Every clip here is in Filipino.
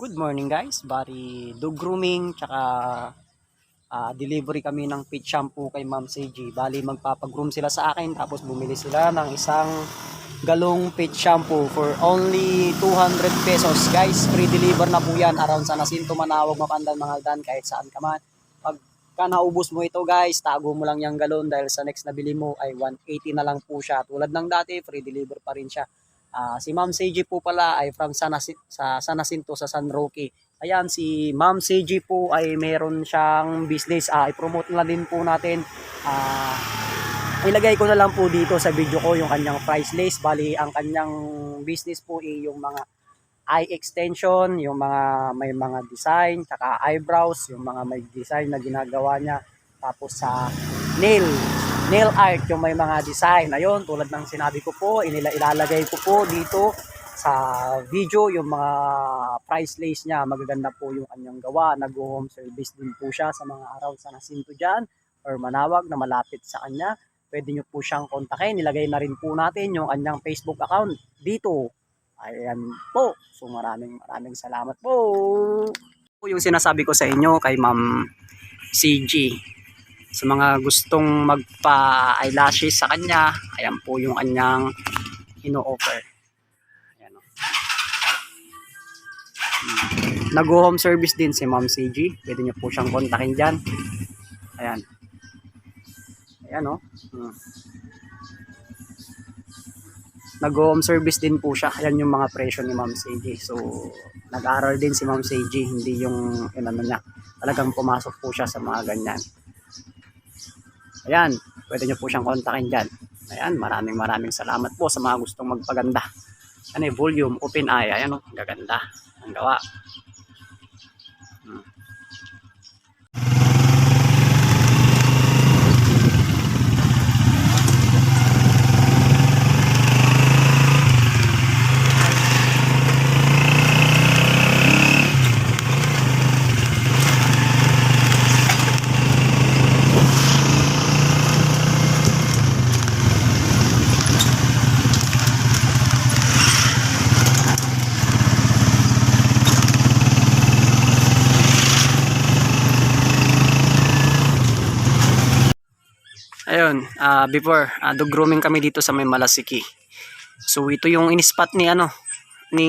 Good morning guys. Bari dog grooming tsaka ah, delivery kami ng pit shampoo kay Ma'am CG. Bali magpapag-groom sila sa akin tapos bumili sila ng isang galong pit shampoo for only 200 pesos. Guys, free deliver na po yan around sa Nasinto, Manawag, Mapandan, Mangaldan, kahit saan ka man. Pagka naubos mo ito guys, tago mo lang yung galon dahil sa next na bili mo ay 180 na lang po siya. Tulad ng dati, free deliver pa rin siya. Ah, si Ma'am CG po pala ay from San Jaci- sa San Jacinto sa San Roque. Ayan, si Ma'am CG po ay meron siyang business. Ah, i-promote na din po natin. Ah, ilagay ko na lang po dito sa video ko yung kanyang price list. Bali, ang kanyang business po ay yung mga eye extension, yung mga may mga design, tsaka eyebrows, yung mga may design na ginagawa niya. Tapos sa nail, nail art, yung may mga design. Ayun, tulad ng sinabi ko po, inila ilalagay ko po dito sa video yung mga price list niya. Magaganda po yung kanyang gawa. Nag-home service din po siya sa mga araw sa Nasinto dyan or Manawag na malapit sa kanya. Pwede nyo po siyang kontakin. Nilagay na rin po natin yung kanyang Facebook account dito. Ayan po. So maraming maraming salamat. Po yung sinasabi ko sa inyo kay Ma'am CG. Sa mga gustong magpa-eyelashes sa kanya, ayan po yung kanyang ino-offer. Ayan o. Hmm. Nag-home service din si Ma'am CG. Pwede niyo po siyang kontakin dyan. Ayan. Ayan o. Hmm. Nag-home service din po siya. Ayan yung mga presyo ni Ma'am CG. So, nag-aaral din si Ma'am CG. Hindi yung inano niya. Talagang pumasok po siya sa mga ganyan. Ayan. Pwede niyo po siyang kontakin dyan. Ayan. Maraming maraming salamat po sa mga gustong magpaganda. Ano eh, volume, open eye. Ayan o. Gaganda. Ang gawa. Ayun, ah, before, ah, dog grooming kami dito sa may Malasiki. So ito yung in-spot ni ano, ni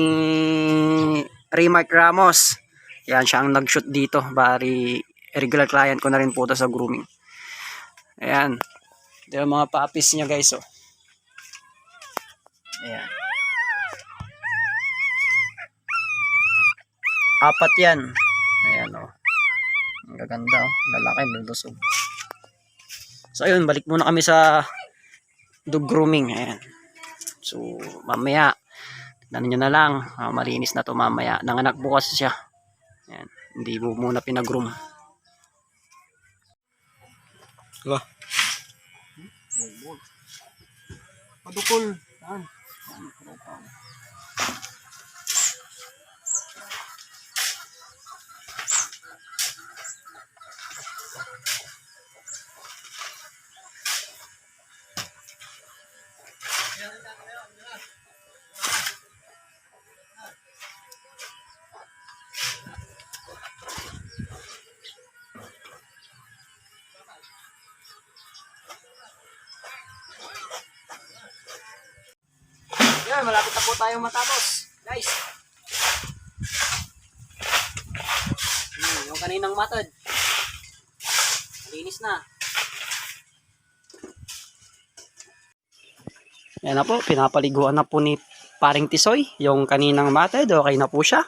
Remark Ramos. Yan siya ang nag-shoot dito. Bari, regular client ko na rin po to sa grooming. Ayan. Ito yung mga papis niya guys, oh. Ayan. Apat yan. Ayan, oh. Ang gaganda, oh. Lalaki, lulusog. So ayun, balik muna kami sa dog grooming. Ayan. So mamaya, tignan nyo na lang. Ah, malinis na to mamaya. Nanganak bukas siya. Ayan. Hindi mo muna pinag-groom. Wala. Padukol. Yan. Yan, malapit na po tayong matapos. Guys. Hmm, yung kaninang matod. Malinis na. Yan na po, pinapaliguan na po ni paring Tisoy. Yung kaninang matod, okay na po siya.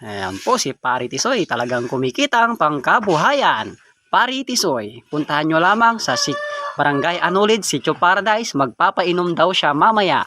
Ayan po, si Pari Tisoy. Talagang kumikitang pangkabuhayan. Pari Tisoy. Puntahan nyo lamang sa si Barangay Anulid, Sitio Paradise. Magpapainom daw siya mamaya.